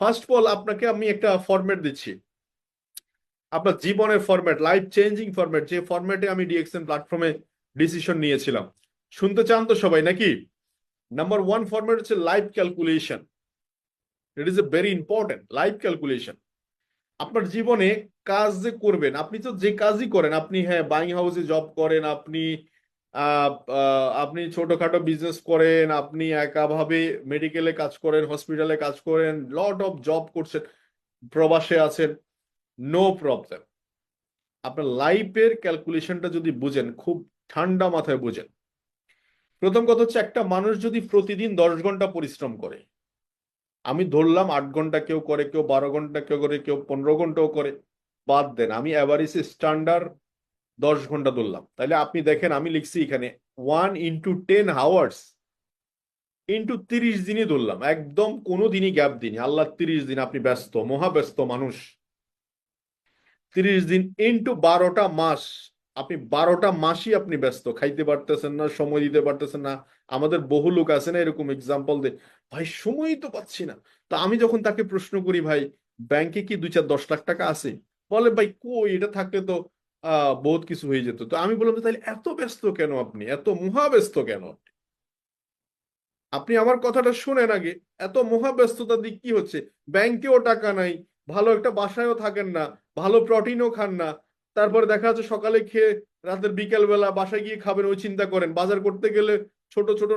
First of all আপনাকে আমি একটা ফরম্যাট দিচ্ছি। আপনার জীবনের ফরম্যাট লাইফ চেঞ্জিং ফরম্যাট যে ফরম্যাটে আমি ডিএক্সএন প্ল্যাটফর্মে ডিসিশন নিয়েছিলাম। শুনতে চান তো সবাই, নাকি? নাম্বার ওয়ান ফরম্যাট হচ্ছে life calculation it is a very important life calculation আপনার জীবনে কাজ যে করবেন, আপনি তো যে কাজই করেন, আপনি হ্যাঁ বাইং হাউসে জব করেন, আপনি আপনি ছোটখাটো বিজনেস করেন, আপনি একাভাবে মেডিকেলে কাজ করেন হসপিটালে কাজ করেন লট অফ জব করছেন, প্রবাসে আছেন নো প্রবলেম আপনার লাইফের ক্যালকুলেশনটা যদি বুঝেন, খুব ঠান্ডা মাথায় বুঝেন। প্রথম কথা হচ্ছে, একটা মানুষ যদি প্রতিদিন দশ ঘণ্টা পরিশ্রম করে, আমি ধরলাম আট ঘণ্টা কেউ করে, কেউ বারো ঘণ্টা কেউ করে, কেউ পনেরো ঘন্টাও করে, বাদ দেন, আমি অ্যাভারেজ স্ট্যান্ডার্ড দশ ঘণ্টা ধরলাম। তাহলে আপনি দেখেন, আমি লিখছি এখানে one into ten hours into তিরিশ দিনই ধরলাম। একদম কোনো দিনই গ্যাপ দিনই আল্লাহ তিরিশ দিন আপনি ব্যস্ত, মহাব্যস্ত মানুষ। তিরিশ দিন ইন্টু বারোটা মাস, আপনি বারোটা মাসই আপনি ব্যস্ত। খাইতে পারতেছেন না, সময় দিতে পারতেছেন না। আমাদের বহু লোক আছে না, এরকম এক্সাম্পল দে। ভাই, সময়ই তো পাচ্ছি না। তো আমি যখন তাকে প্রশ্ন করি, ভাই ব্যাংকে কি দুই চার দশ লাখ টাকা আছে? বলে, ভাই, কই? এটা থাকলে তো বহুত কিছু হয়ে যেত। তো আমি বললাম তাহলে এত ব্যস্ত কেন আপনি? এত মহা ব্যস্ত কেন আপনি? আমার কথাটা শুনেন আগে। এত মহা ব্যস্ততার দিক কি হচ্ছে? ব্যাংকেও টাকা নাই, ভালো একটা বাসায়ও থাকেন না, ভালো প্রোটিনও খান না। তারপরে দেখা যাচ্ছে সকালে খেয়ে রাতের বিকেল বেলা বাসায় গিয়ে খাবেন, ওই চিন্তা করেন। বাজার করতে গেলে ছোট ছোট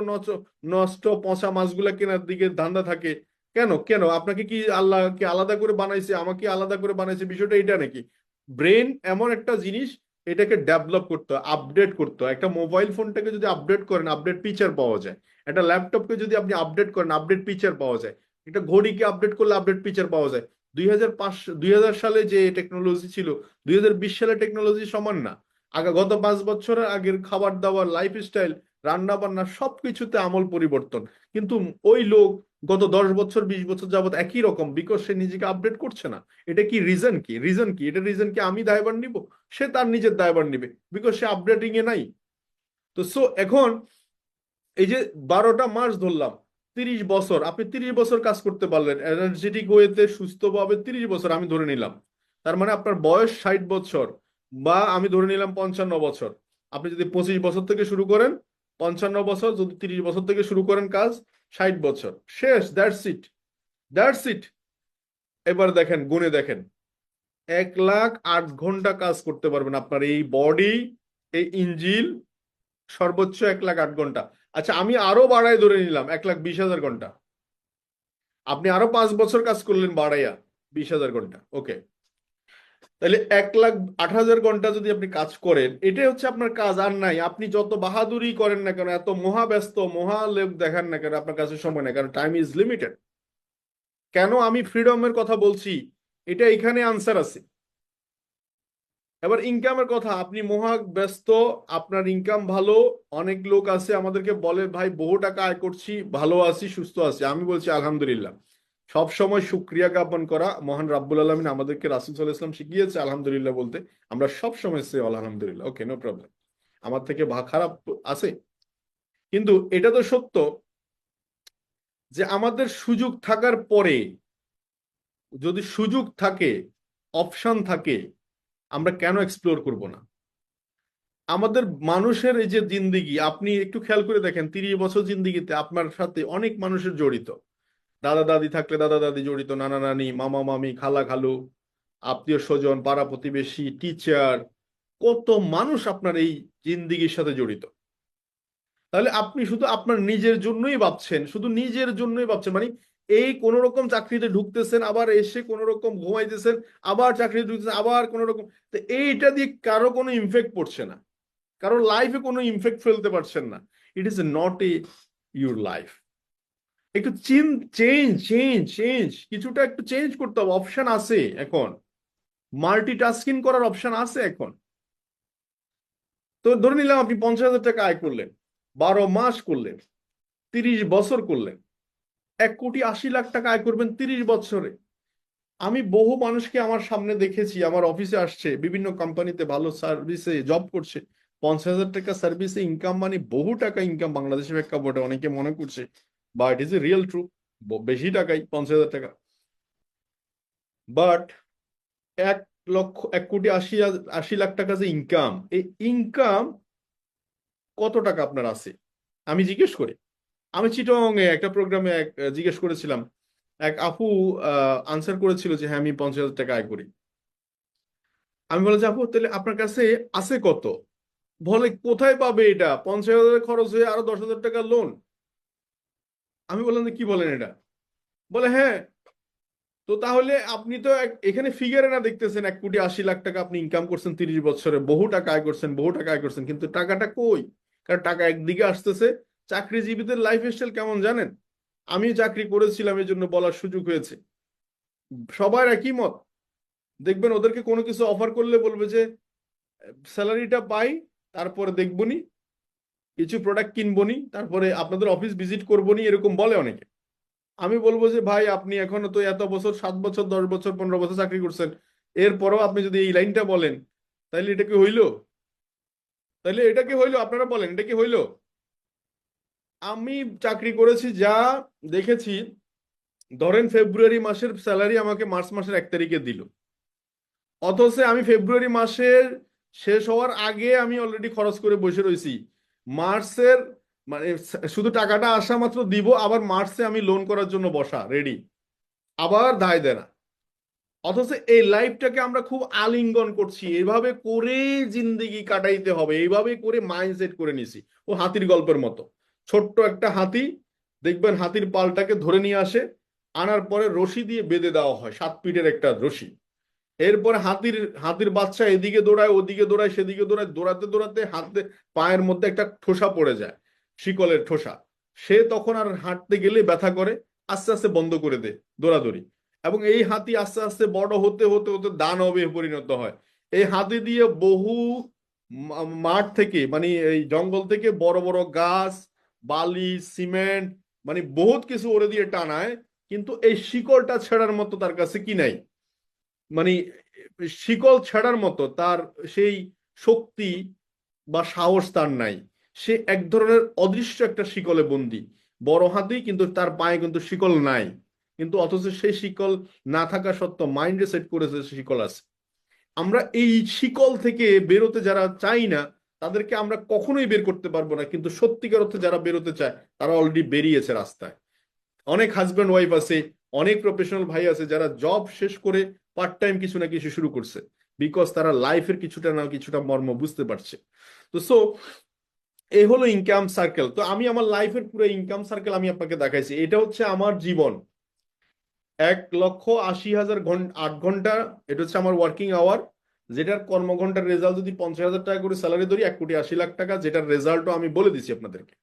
নষ্ট, পচা মাছগুলা কেনার দিকে ধান্দা থাকে। কেন? কেন? আপনাকে কি আল্লাহ আল্লাহকে আলাদা করে বানাইছে? আমাকে আলাদা করে বানাইছে? বিষয়টা এটা নাকি? ব্রেন এমন একটা জিনিস, এটাকে ডেভেলপ করতে হয় আপডেট করতে হয়। একটা মোবাইল ফোনটাকে যদি আপডেট করেন আপডেট ফিচার পাওয়া যায়। একটা ল্যাপটপকে যদি আপনি আপডেট করেন আপডেট ফিচার পাওয়া যায়। একটা ঘড়িকে আপডেট করলে আপডেট ফিচার পাওয়া যায়। দুই হাজার পাঁচ, দুই হাজার সালে যে টেকনোলজি ছিল, দুই হাজার বিশ সালে টেকনোলজি সমান না। আগে গত পাঁচ বছরের আগের খাবার দাবার লাইফস্টাইল রান্না বান্না সবকিছুতে আমল পরিবর্তন। কিন্তু ওই লোক গত দশ বছর, বিশ বছর যাবত একই রকম বিকজ সে নিজেকে আপডেট করছে না। এটা কি রিজন কি? রিজন কি? এটা রিজন কি আমি দায়ভার নিব? সে তার নিজের দায়ভার নিবে বিকজ সে আপডেটিং এ নাই। তো সো এখন এই যে বারোটা মাস ধরলাম, তিরিশ বছর, আপনি তিরিশ বছর কাজ করতে পারলেন এনার্জেটিক ওয়েতে সুস্থভাবে তিরিশ বছর আমি ধরে নিলাম। তার মানে আপনার বয়স ষাট বছর বা আমি ধরে নিলাম পঞ্চান্ন বছর। আপনি যদি পঁচিশ বছর থেকে শুরু করেন, পঞ্চান্ন বছর, যদি তিরিশ বছর থেকে শুরু করেন কাজ ষাট বছর। শেষ দ্যাটস ইট দ্যাটস ইট এবার দেখেন গুণে দেখেন। এক লাখ আট ঘণ্টা কাজ করতে পারবেন আপনার এই বডি এই ইঞ্জিল, সর্বোচ্চ এক লাখ আট ঘণ্টা। আচ্ছা আমি আরও বাড়াই ধরে নিলাম, এক লাখ বিশ হাজার ঘণ্টা। আপনি আরও পাঁচ বছর কাজ করলেন, বাড়াইয়া বিশ হাজার ঘণ্টা। ওকে তাহলে এক লাখ আট হাজার ঘণ্টা যদি আপনি কাজ করেন, এটাই হচ্ছে আপনার কাজ, আর নাই। আপনি যত বাহাদুরি করেন না কেন, এত মহা ব্যস্ত মহা লেপ দেখান না কেন, আপনার কাছে সময় নেই, কারণ টাইম ইজ লিমিটেড কেন আমি ফ্রিডমের কথা বলছি? এটা এখানে আনসার আছে। এবার ইনকামের কথা, আপনি মহা ব্যস্ত আপনার ইনকাম ভালো, অনেক লোক আছে আমাদেরকে বলে, ভাই, বহু টাকা আয় করছি, ভালো আছি, সুস্থ আছি। আমি বলছি, আলহামদুলিল্লাহ। সব সময় শুক্রিয়া জ্ঞাপন করা মহান রাব্বুল আলমিন আমাদেরকে রাসুল সাল্লাহ ইসলাম শিখিয়েছে, আলহামদুলিল্লাহ বলতে। আমরা সব সময় সে আলহামদুলিল্লাহ। ওকে নো প্রবলেম আমার থেকে ভা খারাপ আছে? কিন্তু এটা তো সত্য যে আমাদের সুযোগ থাকার পরে, যদি সুযোগ থাকে, অপশন থাকে, আমরা কেন এক্সপ্লোর করব না? আমাদের মানুষের এই যে জিন্দিগি, আপনি একটু খেয়াল করে দেখেন, তিরিশ বছর জিন্দিগিতে আপনার সাথে অনেক মানুষের জড়িত। দাদা দাদি থাকলে দাদা দাদি জড়িত, নানা নানি, মামা মামি, খালা খালু, আত্মীয় স্বজন, পাড়া প্রতিবেশী টিচার কত মানুষ আপনার এই জিন্দিগির সাথে জড়িত। তাহলে আপনি শুধু আপনার নিজের জন্যই ভাবছেন, শুধু নিজের জন্যই ভাবছেন মানে এই কোন রকম চাকরিতে ঢুকতেছেন, আবার এসে কোন রকম ঘুমাইতেছেন, আবার চাকরিতে ঢুকতেছেন, আবার কোন রকম তো এইটা দিয়ে কারও কোনো ইমফেক্ট পড়ছে না। কারও লাইফে কোনো ইমফেক্ট ফেলতে পারছেন না। It is not a your life একটু চিন চেঞ্জ চেঞ্জ চেঞ্জ কিছুটা একটু চেঞ্জ করতে হবে। অপশন আছে এখন। মাল্টিটাস্কিং করার অপশন আছে এখন। তো ধরে নিলাম আপনি পঞ্চাশ হাজার টাকা আয় করলেন, বারো মাস করলেন, তিরিশ বছর করলেন, এক কোটি আশি লাখ টাকা আয় করবেন তিরিশ বছরে। আমি বহু মানুষকে আমার সামনে দেখেছি, আমার অফিসে আসছে, বিভিন্ন কোম্পানিতে ভালো সার্ভিসে জব করছে। পঞ্চাশ হাজার টাকা সার্ভিসে ইনকাম মানে বহু টাকা ইনকাম বাংলাদেশের প্রেক্ষাপটে অনেকে মনে করছে। বা it is a real true বেশি টাকাই, পঞ্চাশ হাজার টাকা। বাট এক লক্ষ, এক কোটি আশি আশি লাখ টাকা যে ইনকাম এই ইনকাম কত টাকা আপনার আছে? আমি জিজ্ঞেস করি। আমি চিটং এ একটা প্রোগ্রামে এক, জিজ্ঞেস করেছিলাম। এক আপু আনসার করেছিল যে হ্যাঁ আমি পঞ্চাশ হাজার টাকা আয় করি। আমি বললাম যে, আপু, তাহলে আপনার কাছে আছে কত? বলে, কোথায় পাবে এটা? পঞ্চাশ হাজার খরচ হয়ে আরও দশ হাজার টাকা লোন আমি বললাম কি বলেন এটা? বলে হ্যাঁ তো তাহলে আপনি তো এখানে ফিগারে না দেখতেছেন, এক কোটি আশি লাখ টাকা আপনি ইনকাম করছেন তিরিশ বছরে, বহু টাকা আয় করছেন, বহু টাকা আয় করছেন, কিন্তু টাকাটা কই? কারণ টাকা একদিকে আসতেছে, চাকরিজীবীদের লাইফ স্টাইল কেমন জানেন? আমি চাকরি করেছিলাম এই জন্য বলার সুযোগ হয়েছে। সবার একই মত। দেখবেন ওদেরকে কোনো কিছু অফার করলে বলবে যে স্যালারিটা পাই, তারপরে দেখবনি কিছু প্রোডাক্ট কিনবনি, তারপরে আপনাদের অফিস ভিজিট করবনি, এরকম বলে অনেকে। আমি বলব যে, ভাই, আপনি এখনও তো এত বছর, সাত বছর, দশ বছর, পনেরো বছর চাকরি করছেন। এরপরও আপনি যদি এই লাইনটা বলেন তাহলে এটা কি হইল? তাহলে এটা কি হইল? আপনারা বলেন, এটা কি হইল? আমি চাকরি করেছি যা দেখেছি, ধরেন ফেব্রুয়ারি মাসের স্যালারি আমাকে মার্চ মাসের এক তারিখে দিল। অথচ আমি ফেব্রুয়ারি মাসের শেষ হওয়ার আগে আমি অলরেডি খরচ করে বসে রয়েছি। মার্চের মানে শুধু টাকাটা আসা মাত্র দিব, আবার মার্চে আমি লোন করার জন্য বসা রেডি আবার দায় দেনা। অথচ এই লাইফটাকে আমরা খুব আলিঙ্গন করছি, এভাবে করে জিন্দেগি কাটাইতে হবে এইভাবে করে মাইন্ডসেট করে নিছি। ও হাতির গল্পের মতো। ছোট্ট একটা হাতি, দেখবেন হাতির পালটাকে ধরে নিয়ে আসে, আনার পরে রশি দিয়ে বেঁধে দেওয়া হয়, সাত পিঠের একটা রশি। এরপরে হাতির হাতির বাচ্চা এদিকে দৌড়ায়, ওদিকে দৌড়ায়, সেদিকে দৌড়ায়, দৌড়াতে দৌড়াতে হাতে, পায়ের মধ্যে একটা ঠোসা পড়ে যায়, শিকলের ঠোসা। সে তখন আর হাঁটতে গেলে ব্যথা করে, আস্তে আস্তে বন্ধ করে দেয় দৌড়াদৌড়ি। এবং এই হাতি আস্তে আস্তে বড় হতে হতে হতে দানবে পরিণত হয়। এই হাতি দিয়ে বহু মাঠ থেকে মানে এই জঙ্গল থেকে বড় বড় গাছ, বালি, সিমেন্ট মানে বহুত কিছু ওরে দিয়ে টানায়, কিন্তু এই শিকলটা ছেড়ার মতো তার কাছে কি নাই। মানে শিকল ছাড়ার মতো তার সেই শক্তি বা সাহস তার নাই। সে এক ধরনের অদৃশ্য একটা শিকলে বন্দী। বড় হাতি কিন্তু তার পায়ে কিন্তু শিকল নাই। কিন্তু অথচ সেই শিকল না থাকা সত্ত্বেও মাইন্ডে সেট করেছে শিকল আছে। আমরা এই শিকল থেকে বেরোতে যারা চাই না, তাদেরকে আমরা কখনোই বের করতে পারব না। কিন্তু সত্যিকার অর্থে যারা বেরোতে চায়, তারা অলরেডি বেরিয়েছে রাস্তায়। অনেক হাজব্যান্ড ওয়াইফ আছে, অনেক প্রফেশনাল ভাই আছে যারা জব শেষ করে পার্ট টাইম কিছু না কিছু শুরু করছে বিকজ তারা লাইফের কিছুটা না কিছুটা মর্ম বুঝতে পারছে। তো সো এই হলো ইনকাম সার্কেল তো আমি আমার লাইফের পুরো ইনকাম সার্কেল আমি আপনাকে দেখাইছি। এটা হচ্ছে আমার জীবন। এক লক্ষ আশি হাজার ঘণ্টা আট ঘণ্টা, এটা হচ্ছে আমার ওয়ার্কিং আওয়ার যেটার কর্মঘন্টার রেজাল্ট যদি পঞ্চাশ হাজার টাকা করে স্যালারি ধরি, এক কোটি আশি লাখ টাকা, যেটার রেজাল্টও আমি বলে দিচ্ছি আপনাদেরকে।